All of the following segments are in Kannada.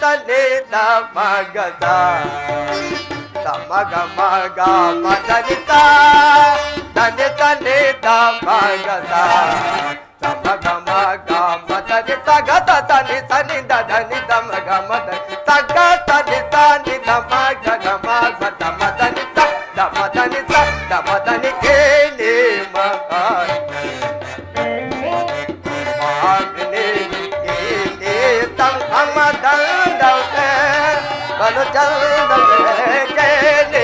ತಲೆ ಮಗದ ಮಗ ಮಗ ಮದನಿತ ತನೆ ತಲೆ ಮಗದ ಮಗ ಮಗ ಮದನಿ ತಗದ ತನಿ ತನಿ ಧನಿ ದ ಮಗ ಮದ ತಗ ತನಿ ತನಿ ದ ಮಗ ಮಗ चल चल के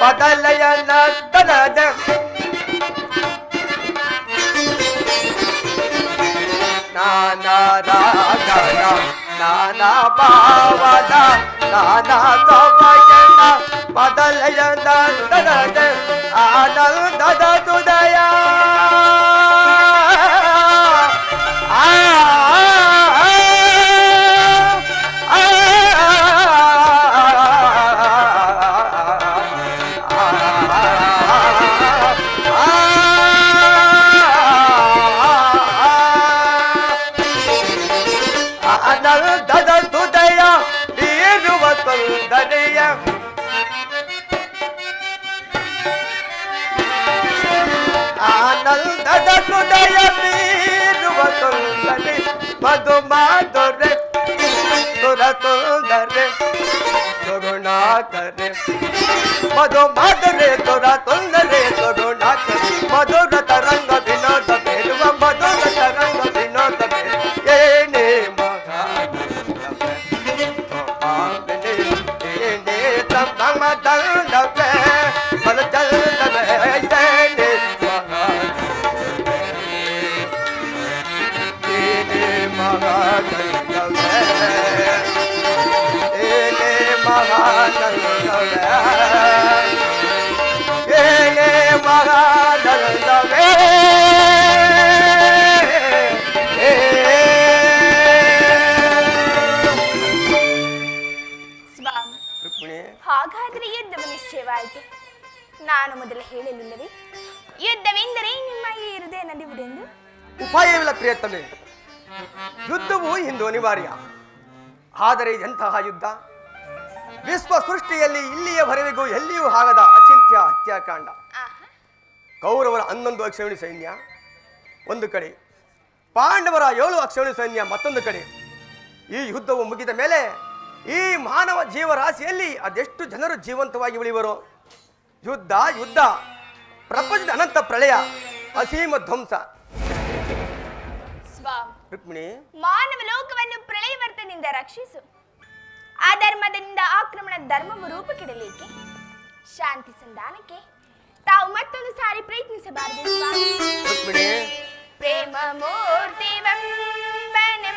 பதலைய நத்தனத நானா ராகனா நானா பாவதா நானா தவயன பதலைய நத்தனத ஆனந்தத ছাড়িয়া আনন্দ কুডায়া বীর বদল বলে মধু মাধরে তোরা তো ধরে করুণা করে মধু মাধরে তোরা তো করে মধুর তরঙ্গ বিন ಉಪಾಯವಿಲ್ಲ ಪ್ರಿಯತಮೆ. ಯುದ್ಧವು ಇಂದು ಅನಿವಾರ್ಯ. ಆದರೆ ಎಂತಹ ಯುದ್ಧ? ವಿಶ್ವ ಸೃಷ್ಟಿಯಲ್ಲಿ ಇಲ್ಲಿಯವರೆಗೂ ಎಲ್ಲಿಯೂ ಆಗದ ಅಚಿಂತ್ಯ ಹತ್ಯಾಕಾಂಡ. ಕೌರವರ ಹನ್ನೊಂದು ಅಕ್ಷರಣಿ ಸೈನ್ಯ, ಒಂದು ಕಡೆ. ಪಾಂಡವರ ಏಳು ಅಕ್ಷರಣಿ ಸೈನ್ಯ, ಮತ್ತೊಂದು ಕಡೆ. ಈ ಯುದ್ಧವು ಮುಗಿದ ಮೇಲೆ ಈ ಮಾನವ ಜೀವರಾಶಿಯಲ್ಲಿ ಅದೆಷ್ಟು ಜನರು ಜೀವಂತವಾಗಿ ಉಳಿಯುವರು ಯುದ್ಧ ಯುದ್ಧ. ಪ್ರಪಂಚದ ಅನಂತ ಪ್ರಳಯ, ಅಸೀಮ ಧ್ವಂಸ. ರುಕ್ಮಿಣಿ. ಮಾನವ ಲೋಕವನ್ನು ಪ್ರಳಯವರ್ತನಿಂದ ರಕ್ಷಿಸು. ಆ ಧರ್ಮದಿಂದ ಆಕ್ರಮಣ ಧರ್ಮವು ರೂಪಕ್ಕಿಡಲಿಕ್ಕೆ ಶಾಂತಿ ಸಂಧಾನಕ್ಕೆ ತಾವು ಮತ್ತೊಂದು ಸಾರಿ ಪ್ರಯತ್ನಿಸಬಾರದು ರುಕ್ಮಿಣಿ. ಪ್ರೇಮ ಮೂರ್ತಿ ವಂದನೆಮ್ಮ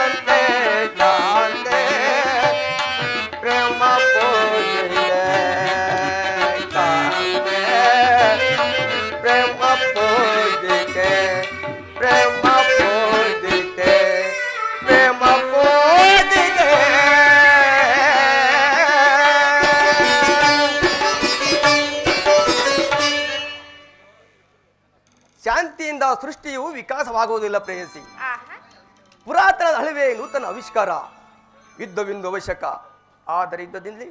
ಸೃಷ್ಟಿಯು ವಿಕಾಸವಾಗುವುದಿಲ್ಲ ಪ್ರೇಯಸಿ. ಪುರಾತನ ಪುರಾತನದ ಹಳವೆ ನೂತನ ಆವಿಷ್ಕಾರ. ಯುದ್ಧವಿಂದು ಅವಶ್ಯಕ. ಆದರೆ ಯುದ್ಧದಲ್ಲಿ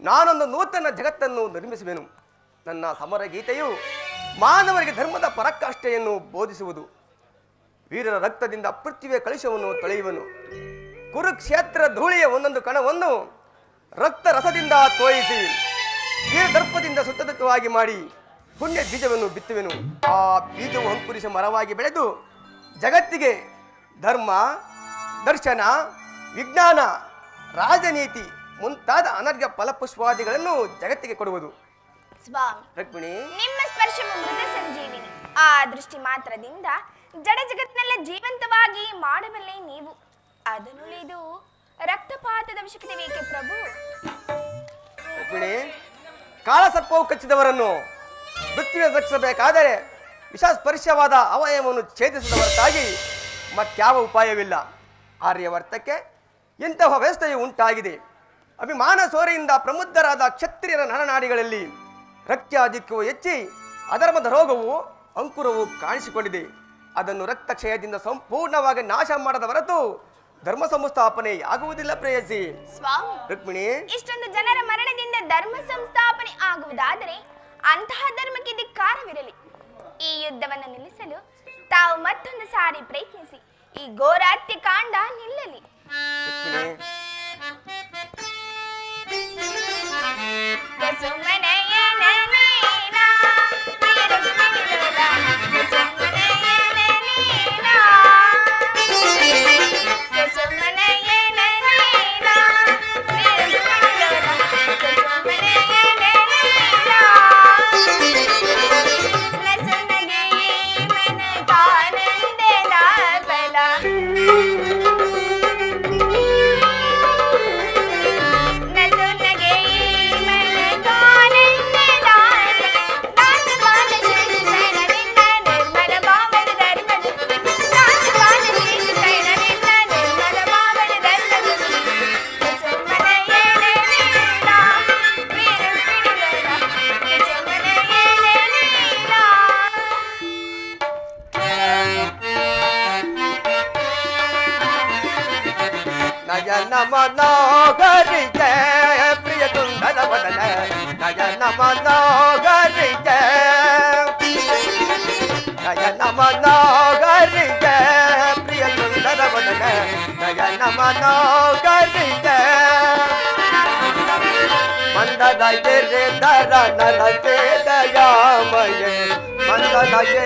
ನಾನೊಂದು ನೂತನ ಜಗತ್ತನ್ನು ನಿರ್ಮಿಸುವೆನು. ನನ್ನ ಸಮರ ಗೀತೆಯು ಮಾನವರಿಗೆ ಧರ್ಮದ ಪರಾಕಾಷ್ಠೆಯನ್ನು ಬೋಧಿಸುವುದು. ವೀರರ ರಕ್ತದಿಂದ ಪೃಥ್ವಿಯ ಕಳಿಶವನ್ನು ತೊಳೆಯುವನು. ಕುರುಕ್ಷೇತ್ರ ಧೂಳಿಯ ಒಂದೊಂದು ಕಣವನ್ನು ರಕ್ತ ರಸದಿಂದ ತೋಯಿಸಿ ವೀರದರ್ಪದಿಂದ ಸುತ್ತದತ್ತವಾಗಿ ಮಾಡಿ ಪುಣ್ಯ ಬೀಜವನ್ನು ಬಿತ್ತುವೆನು. ಆ ಬೀಜವು ಅಂಕುರಿಸ ಮರವಾಗಿ ಬೆಳೆದು ಜಗತ್ತಿಗೆ ಧರ್ಮ ದರ್ಶನ ವಿಜ್ಞಾನ ರಾಜನೀತಿ ಮುಂತಾದ ಅನರ್ಘ ಫಲಪುಷ್ಪಾದಿಗಳನ್ನು ಜಗತ್ತಿಗೆ ಕೊಡುವುದು. ಸ್ವಾಮಿ ರುಕ್ಮಿಣಿ ನಿಮ್ಮ ಮೃತ ಸಂಜೀವಿನಿ. ಆ ದೃಷ್ಟಿ ಮಾತ್ರದಿಂದ ಜಡ ಜಗತ್ನೆಲ್ಲ ಜೀವಂತವಾಗಿ ಮಾಡಬಲ್ಲೆ ನೀವು. ಅದನ್ನುಳಿದು ರಕ್ತಪಾತದ ಅವಶ್ಯಕತೆ ಬೇಕೆ ಪ್ರಭು? ರುಕ್ಮಿಣಿ ಕಾಳಸರ್ಪವು ಕಚ್ಚಿದವರನ್ನು ಮೃತ್ಯುವೆ ರಕ್ಷಿಸಬೇಕಾದರೆ ವಿಷಸ್ಪರ್ಶವಾದ ಅವಯವನ್ನು ಛೇದಿಸಿದ ಹೊರತಾಗಿ ಮತ್ಯಾವ ಉಪಾಯವಿಲ್ಲ. ಆರ್ಯವರ್ತಕ್ಕೆ ಇಂತಹ ವ್ಯವಸ್ಥೆಯು ಉಂಟಾಗಿದೆ. ಅಭಿಮಾನ ಸೋರೆಯಿಂದ ಪ್ರಮುದ್ಧರಾದ ಕ್ಷತ್ರಿಯರ ನರನಾಡಿಗಳಲ್ಲಿ ರಕ್ತಾಧಿಕ್ಯವು ಹೆಚ್ಚಿ ಅಧರ್ಮದ ರೋಗವು ಅಂಕುರವು ಕಾಣಿಸಿಕೊಂಡಿದೆ. ಅದನ್ನು ರಕ್ತಕ್ಷಯದಿಂದ ಸಂಪೂರ್ಣವಾಗಿ ನಾಶ ಮಾಡದ ಹೊರತು ಧರ್ಮ ಸಂಸ್ಥಾಪನೆ ಆಗುವುದಿಲ್ಲ ಪ್ರೇಯಸಿ. ಸ್ವಾಮಿ ರುಕ್ಮಿಣಿ. ಇಷ್ಟೊಂದು ಜನರ ಮರಣದಿಂದ ಧರ್ಮ ಸಂಸ್ಥಾಪನೆ ಆಗುವುದಾದರೆ ಅಂತಹ ಧರ್ಮಕ್ಕೆ ಧಿಕ್ಕಾರವಿರಲಿ ಈ ಯುದ್ಧವನ್ನು ನಿಲ್ಲಿಸಲು ತಾವು ಮತ್ತೊಂದು ಸಾರಿ ಪ್ರಯತ್ನಿಸಿ. ಈ ಘೋರ ಹತ್ಯಕಾಂಡ ನಿಲ್ಲಲಿ. ರುಕ್ಮಿಣಿ நயரு தரண சேதயாமயே மந்தனயே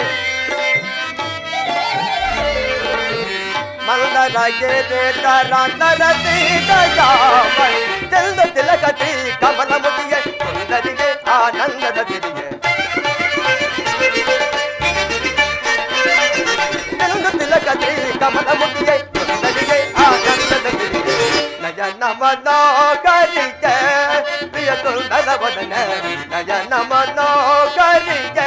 மந்தனயே தரண சேதயாமய செல்வ திலகதி கமலமுடிய சுந்தரியே ஆனந்தத விரிய திலகதி கமலமுடிய சுந்தரியே ஆனந்தத விரிய நமதா नयन मनो करिय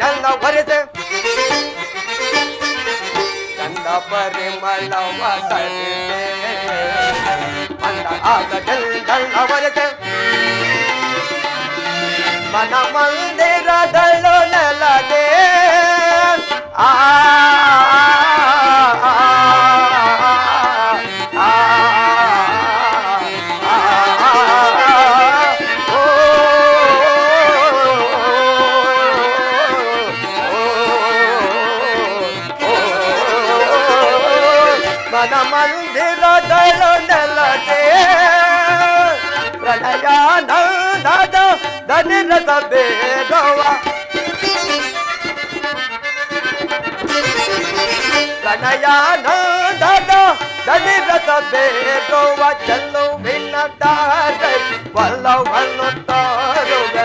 ಆಸದೆಲ್ಲ ಹೊರೆದೆ ಗಂಧ ಪರಿಮಳವ ಕರಿದೆ ಆಗ ಆಸದೆಲ್ಲ ಹೊರೆದೆ ಮನ ಮಂದಿರದಳು ನೆಲದೆ. ಆ ತನಯ ನಾದ ದನಿರತ ಬೇಗವ ಚಲ್ಲು ವಿನ್ನದಾರ ವಲ್ಲವನ್ನು ತಾರುಗ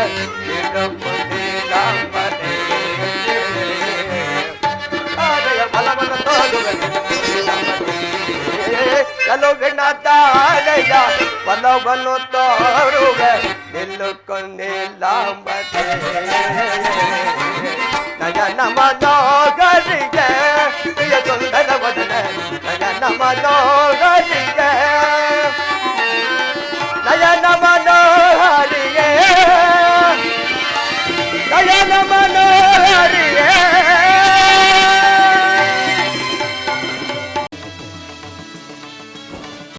ಚಲುವಿನದಾರಯ ವಲ್ಲವನ್ನು ತಾರುಗ ನಿಲ್ಲುಕೊಂಡಿಲ್ಲ ನಯನ ಮನೋಗರಿಗೆ And I'm not a